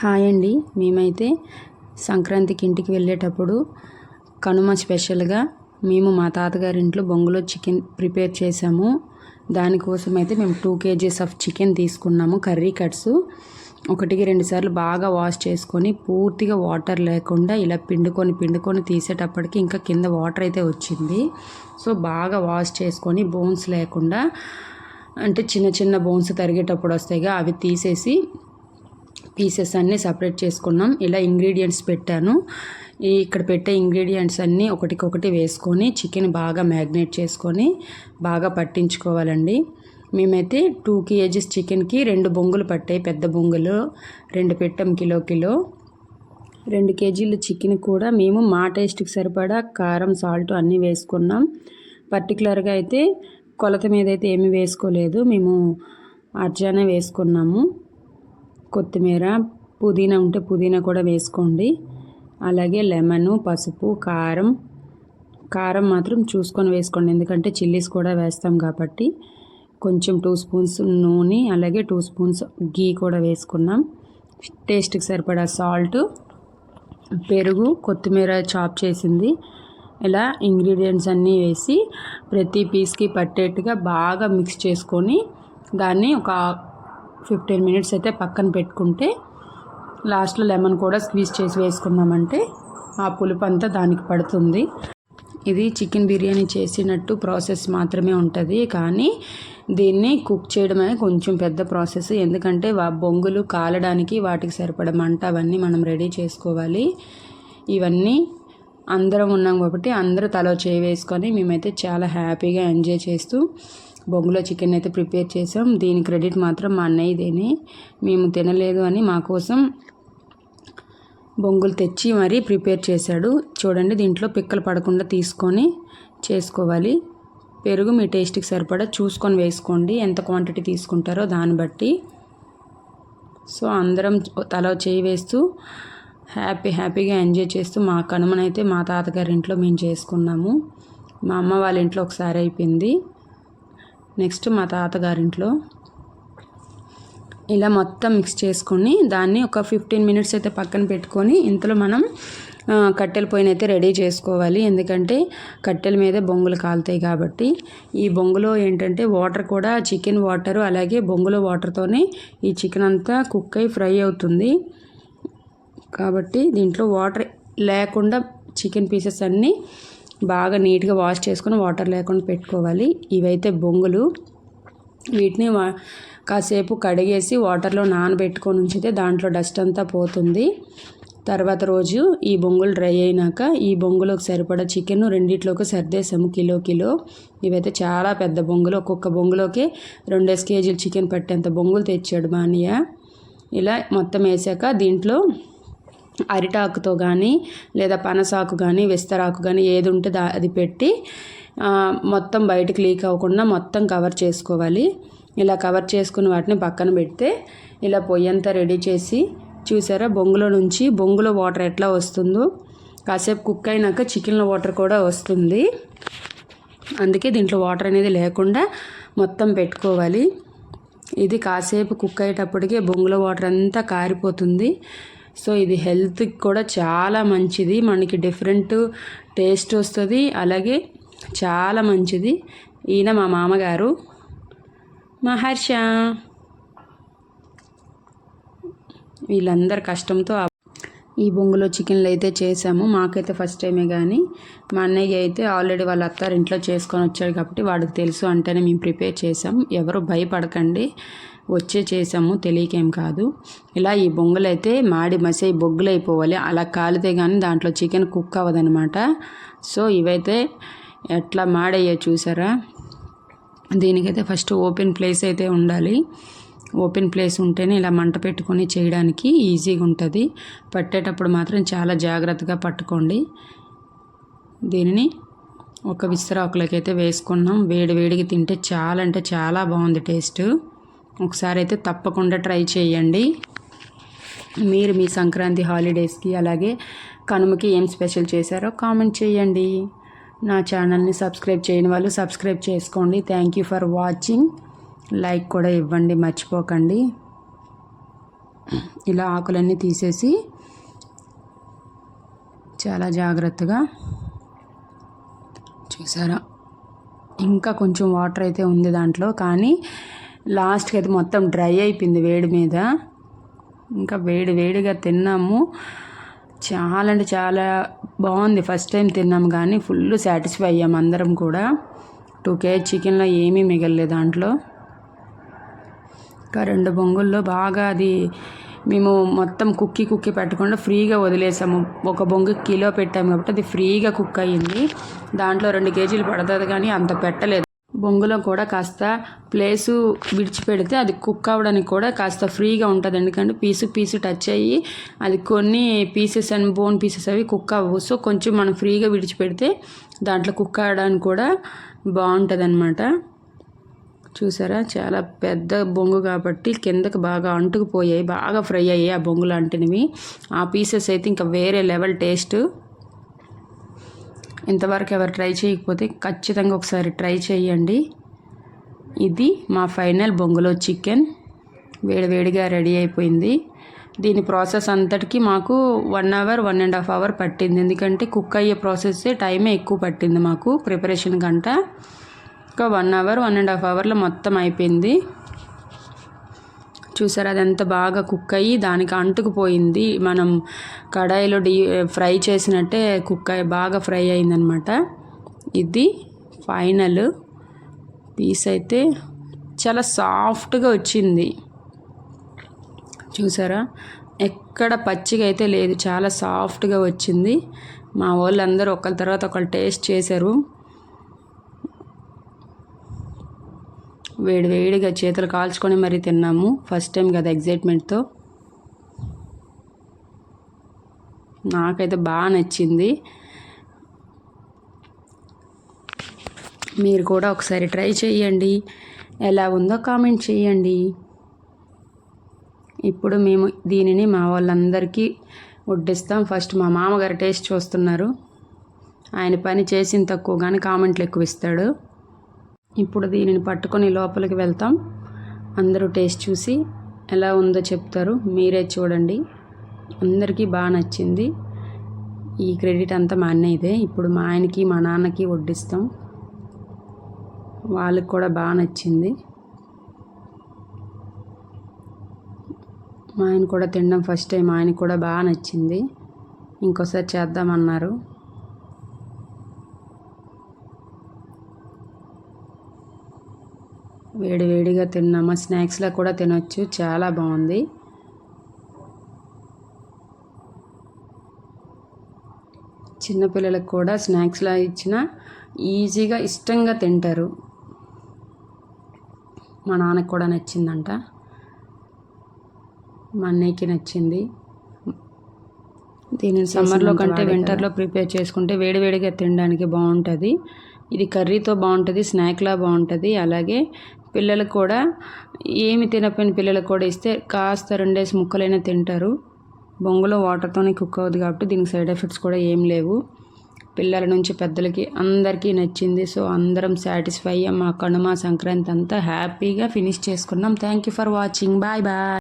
Hi అండి. మేమైతే సంక్రాంతికి ఇంటికి వెళ్ళేటప్పుడు కనుమ స్పెషల్గా మేము మా తాతగారింట్లో బొంగులో చికెన్ ప్రిపేర్ చేసాము. దానికోసం అయితే మేము టూ కేజీస్ ఆఫ్ చికెన్ తీసుకున్నాము కర్రీ కట్స్. ఒకటికి రెండు సార్లు బాగా వాష్ చేసుకొని పూర్తిగా వాటర్ లేకుండా ఇలా పిండుకొని పిండుకొని తీసేటప్పటికి ఇంకా కింద వాటర్ అయితే వచ్చింది. సో బాగా వాష్ చేసుకొని బోన్స్ లేకుండా అంటే చిన్న చిన్న బోన్స్ తరిగేటప్పుడు వస్తాయిగా అవి తీసేసి పీసెస్ అన్నీ సపరేట్ చేసుకున్నాం. ఇలా ఇంగ్రీడియంట్స్ పెట్టాను. ఇక్కడ పెట్టే ఇంగ్రీడియంట్స్ అన్నీ ఒకటికొకటి వేసుకొని చికెన్ బాగా మ్యాగ్నేట్ చేసుకొని బాగా పట్టించుకోవాలండి. మేమైతే టూ కేజీస్ చికెన్కి రెండు బొంగులు పట్టాయి పెద్ద బొంగులు. రెండు పెట్టాం కిలో కిలో. రెండు కేజీల చికెన్ కూడా మేము మా టేస్ట్కి సరిపడా కారం సాల్ట్ అన్నీ వేసుకున్నాం. పర్టికులర్గా అయితే కొలత మీద అయితే ఏమీ వేసుకోలేదు. మేము అర్జానే వేసుకున్నాము. కొత్తిమీర పుదీనా ఉంటే పుదీనా కూడా వేసుకోండి. అలాగే లెమన్ పసుపు కారం. కారం మాత్రం చూసుకొని వేసుకోండి. ఎందుకంటే చిల్లీస్ కూడా వేస్తాం కాబట్టి కొంచెం టూ స్పూన్స్ నూనె అలాగే టూ స్పూన్స్ గీ కూడా వేసుకున్నాం. టేస్ట్కి సరిపడా సాల్ట్ పెరుగు కొత్తిమీర చాప్ చేసింది. ఇలా ఇంగ్రీడియంట్స్ అన్నీ వేసి ప్రతి పీస్కి పట్టేట్టుగా బాగా మిక్స్ చేసుకొని దాన్ని ఒక ఫిఫ్టీన్ మినిట్స్ అయితే పక్కన పెట్టుకుంటే లాస్ట్లో లెమన్ కూడా స్క్వీజ్ చేసి వేసుకున్నామంటే ఆ పులుపు అంతా దానికి పడుతుంది. ఇది చికెన్ బిర్యానీ చేసినట్టు ప్రాసెస్ మాత్రమే ఉంటుంది కానీ దీన్ని కుక్ చేయడమే కొంచెం పెద్ద ప్రాసెస్. ఎందుకంటే బొంగులు కాలడానికి వాటికి సరిపడ మంట అవన్నీ మనం రెడీ చేసుకోవాలి. ఇవన్నీ అందరం ఉన్నాం కాబట్టి అందరూ తలో చేయి వేసుకొని మేమైతే చాలా హ్యాపీగా ఎంజాయ్ చేస్తూ బొంగులో చికెన్ అయితే ప్రిపేర్ చేసాం. దీని క్రెడిట్ మాత్రం మా అన్నయ్యదేని. మేము తినలేదు అని మా కోసం బొంగులు తెచ్చి మరీ ప్రిపేర్ చేశాడు. చూడండి దీంట్లో పిక్కలు పడకుండా తీసుకొని చేసుకోవాలి. పెరుగు మీ టేస్ట్కి సరిపడా చూసుకొని వేసుకోండి. ఎంత క్వాంటిటీ తీసుకుంటారో దాన్ని బట్టి. సో అందరం తల చేయి వేస్తూ హ్యాపీ హ్యాపీగా ఎంజాయ్ చేస్తూ మా కనుమనైతే మా తాతగారి ఇంట్లో మేము చేసుకున్నాము. మా అమ్మ వాళ్ళ ఇంట్లో ఒకసారి అయిపోయింది. నెక్స్ట్ మా తాతగారింట్లో ఇలా మొత్తం మిక్స్ చేసుకొని దాన్ని ఒక ఫిఫ్టీన్ మినిట్స్ అయితే పక్కన పెట్టుకొని ఇంతలో మనం కట్టెల పొయ్యిని అయితే రెడీ చేసుకోవాలి. ఎందుకంటే కట్టెల మీద బొంగులు కాలుతాయి కాబట్టి. ఈ బొంగులో ఏంటంటే వాటర్ కూడా చికెన్ వాటర్ అలాగే బొంగులో వాటర్తోనే ఈ చికెన్ అంతా కుక్ అయి ఫ్రై అవుతుంది. కాబట్టి దీంట్లో వాటర్ లేకుండా చికెన్ పీసెస్ అన్నీ బాగా నీట్గా వాష్ చేసుకొని వాటర్ లేకుండా పెట్టుకోవాలి. ఇవైతే బొంగులు. వీటిని కాసేపు కడిగేసి వాటర్లో నానబెట్టుకొని ఉంచితే దాంట్లో డస్ట్ అంతా పోతుంది. తర్వాత రోజు ఈ బొంగులు డ్రై అయినాక ఈ బొంగులోకి సరిపడా చికెన్ రెండిట్లోకి సర్దేసాము కిలో కిలో. ఇవైతే చాలా పెద్ద బొంగులు. ఒక్కొక్క బొంగులోకి రెండేసి కేజీలు చికెన్ పట్టేంత బొంగులు తెచ్చాడు మానియా ఇలా మొత్తం వేసాక దీంట్లో అరిటాకుతో కానీ లేదా పనసాకు కానీ విస్తరాకు కానీ ఏది ఉంటే దా అది పెట్టి మొత్తం బయటకు లీక్ అవ్వకుండా మొత్తం కవర్ చేసుకోవాలి. ఇలా కవర్ చేసుకుని వాటిని పక్కన పెడితే ఇలా పొయ్యి అంతా రెడీ చేసి చూసారా? బొంగులో నుంచి బొంగులో వాటర్ ఎట్లా వస్తుందో? కాసేపు కుక్ అయినాక చికెన్లో వాటర్ కూడా వస్తుంది. అందుకే దీంట్లో వాటర్ అనేది లేకుండా మొత్తం పెట్టుకోవాలి. ఇది కాసేపు కుక్ అయ్యేటప్పటికే బొంగులో వాటర్ అంతా కారిపోతుంది. సో ఇది హెల్త్కి కూడా చాలా మంచిది. మనకి డిఫరెంట్ టేస్ట్ వస్తుంది. అలాగే చాలా మంచిది. ఈయన మా మామగారు. మహర్ష. వీళ్ళందరి కష్టంతో ఈ బొంగులో చికెన్లు అయితే చేసాము. మాకైతే ఫస్ట్ టైమే కానీ మా అన్నయ్య అయితే ఆల్రెడీ వాళ్ళ అత్తారు ఇంట్లో చేసుకొని వచ్చాడు కాబట్టి వాడికి తెలుసు అంటేనే మేము ప్రిపేర్ చేసాం. ఎవరు భయపడకండి. వచ్చే చేసాము తెలియకేం కాదు. ఇలా ఈ బొంగులు అయితే మాడి మసే బొగ్గులు అయిపోవాలి అలా కాలితే కానీ దాంట్లో చికెన్ కుక్ అవ్వదనమాట సో ఇవైతే ఎట్లా మాడయ్యో చూసారా? దీనికైతే ఫస్ట్ ఓపెన్ ప్లేస్ అయితే ఉండాలి. ఓపెన్ ప్లేస్ ఉంటేనే ఇలా మంట పెట్టుకొని చేయడానికి ఈజీగా ఉంటుంది. పట్టేటప్పుడు మాత్రం చాలా జాగ్రత్తగా పట్టుకోండి. దీనిని ఒక విస్తరాకులకైతే వేసుకున్నాం. వేడి వేడికి తింటే చాలా అంటే చాలా బాగుంది టేస్ట్. ఒకసారి అయితే తప్పకుండా ట్రై చేయండి. మీరు మీ సంక్రాంతి హాలిడేస్కి అలాగే కనుమకి ఏం స్పెషల్ చేశారో కామెంట్ చేయండి. నా ఛానల్ని సబ్స్క్రైబ్ చేయని వాళ్ళు సబ్స్క్రైబ్ చేసుకోండి. Thank you for watching. Like కూడా ఇవ్వండి మర్చిపోకండి. ఇలా ఆకులన్నీ తీసేసి చాలా జాగ్రత్తగా చూసారా? ఇంకా కొంచెం వాటర్ అయితే ఉంది దాంట్లో కానీ లాస్ట్కి అయితే మొత్తం డ్రై అయిపోయింది వేడి మీద. ఇంకా వేడి వేడిగా తిన్నాము. చాలా అంటే చాలా బాగుంది. ఫస్ట్ టైం తిన్నాం కానీ ఫుల్ సాటిస్ఫై అయ్యాము అందరం కూడా. టూ కేజీ చికెన్లో ఏమీ మిగలలేదు దాంట్లో. ఇంకా రెండు బొంగుల్లో బాగా అది మేము మొత్తం కుక్కి కుక్కి పెట్టకుండా ఫ్రీగా వదిలేసాము. ఒక బొంగు కిలో పెట్టాము కాబట్టి అది ఫ్రీగా కుక్ అయ్యింది. దాంట్లో రెండు కేజీలు పడుతుంది కానీ అంత పెట్టలేదు. బొంగులో కూడా కాస్త ప్లేసు విడిచిపెడితే అది కుక్ అవ్వడానికి కూడా కాస్త ఫ్రీగా ఉంటుంది. ఎందుకంటే పీసు పీసు టచ్ అయ్యి అది కొన్ని పీసెస్ అండ్ బోన్ పీసెస్ అవి కుక్ అవ్వవు. సో కొంచెం మనం ఫ్రీగా విడిచిపెడితే దాంట్లో కుక్ అవ్వడానికి కూడా బాగుంటుంది అనమాట చూసారా? చాలా పెద్ద బొంగు కాబట్టి కిందకి బాగా అంటుకుపోయాయి. బాగా ఫ్రై అయ్యాయి ఆ బొంగు లాంటివి ఆ పీసెస్ అయితే ఇంకా వేరే లెవెల్ టేస్ట్. ఇంతవరకు ఎవరు ట్రై చేయకపోతే ఖచ్చితంగా ఒకసారి ట్రై చేయండి. ఇది మా ఫైనల్ బొంగులో చికెన్. వేడివేడిగా రెడీ అయిపోయింది. దీని ప్రాసెస్ అంతటికి మాకు one hour one and half hour పట్టింది. ఎందుకంటే కుక్ అయ్యే ప్రాసెస్ టైమే ఎక్కువ పట్టింది మాకు ప్రిపరేషన్ కంట ఒక one hour one and half అవర్లో మొత్తం అయిపోయింది. చూసారు? అది ఎంత బాగా కుక్ అయ్యి దానికి అంటుకుపోయింది. మనం కడాయిలో డీ ఫ్రై చేసినట్టే కుక్ అయ్యి బాగా ఫ్రై అయిందనమాట. ఇది ఫైనల్ పీస్ అయితే చాలా సాఫ్ట్గా వచ్చింది. చూసారా? ఎక్కడ పచ్చిగా అయితే లేదు చాలా సాఫ్ట్గా వచ్చింది. మా వాళ్ళందరూ ఒకరి తర్వాత ఒకరు టేస్ట్ చేశారు. వేడి వేడిగా చేతులు కాల్చుకొని మరీ తిన్నాము. ఫస్ట్ టైం కదా ఎగ్జైట్మెంట్తో నాకైతే బాగా నచ్చింది. మీరు కూడా ఒకసారి ట్రై చేయండి ఎలా ఉందో కామెంట్ చేయండి ఇప్పుడు మేము దీనిని మా వాళ్ళందరికీ వడ్డిస్తాం. ఫస్ట్ మా మామగారు టేస్ట్ చూస్తున్నారు. ఆయన పని చేసిన తక్కువ కానీ కామెంట్లు ఎక్కువ ఇస్తాడు. ఇప్పుడు దీనిని పట్టుకొని లోపలికి వెళ్తాం. అందరూ టేస్ట్ చూసి ఎలా ఉందో చెప్తారు. మీరే చూడండి. అందరికీ బాగా నచ్చింది. ఈ క్రెడిట్ అంతా మా అన్నయ్యదే ఇప్పుడు మా ఆయనకి మా నాన్నకి వడ్డిస్తాం. వాళ్ళకి కూడా బాగా నచ్చింది. మా ఆయన కూడా తినడం ఫస్ట్ టైం ఆయనకి కూడా బాగా నచ్చింది. ఇంకోసారి చేద్దామన్నారు. వేడి వేడిగా తిన్నామా. స్నాక్స్లో కూడా తినొచ్చు. చాలా బాగుంది. చిన్నపిల్లలకు కూడా స్నాక్స్లా ఇచ్చిన ఈజీగా ఇష్టంగా తింటారు. మా నాన్నకు కూడా నచ్చిందంట. మా అన్నయ్యకి నచ్చింది. దీనిని సమ్మర్లో కంటే వింటర్లో ప్రిపేర్ చేసుకుంటే వేడివేడిగా తినడానికి బాగుంటుంది. ఇది కర్రీతో బాగుంటుంది స్నాక్లా బాగుంటుంది. అలాగే పిల్లలకు కూడా ఏమి తినపోయిన పిల్లలకు కూడా ఇస్తే కాస్త రెండేసి ముక్కలైనా తింటారు. బొంగులో వాటర్తోనే కుక్ అవుతుంది కాబట్టి దీనికి సైడ్ ఎఫెక్ట్స్ కూడా ఏం లేవు. పిల్లల నుంచి పెద్దలకి అందరికీ నచ్చింది. సో అందరం సాటిస్ఫై అయ్యాం. మా కనుమ సంక్రాంతి అంతా హ్యాపీగా ఫినిష్ చేసుకున్నాం. Thank you for watching bye bye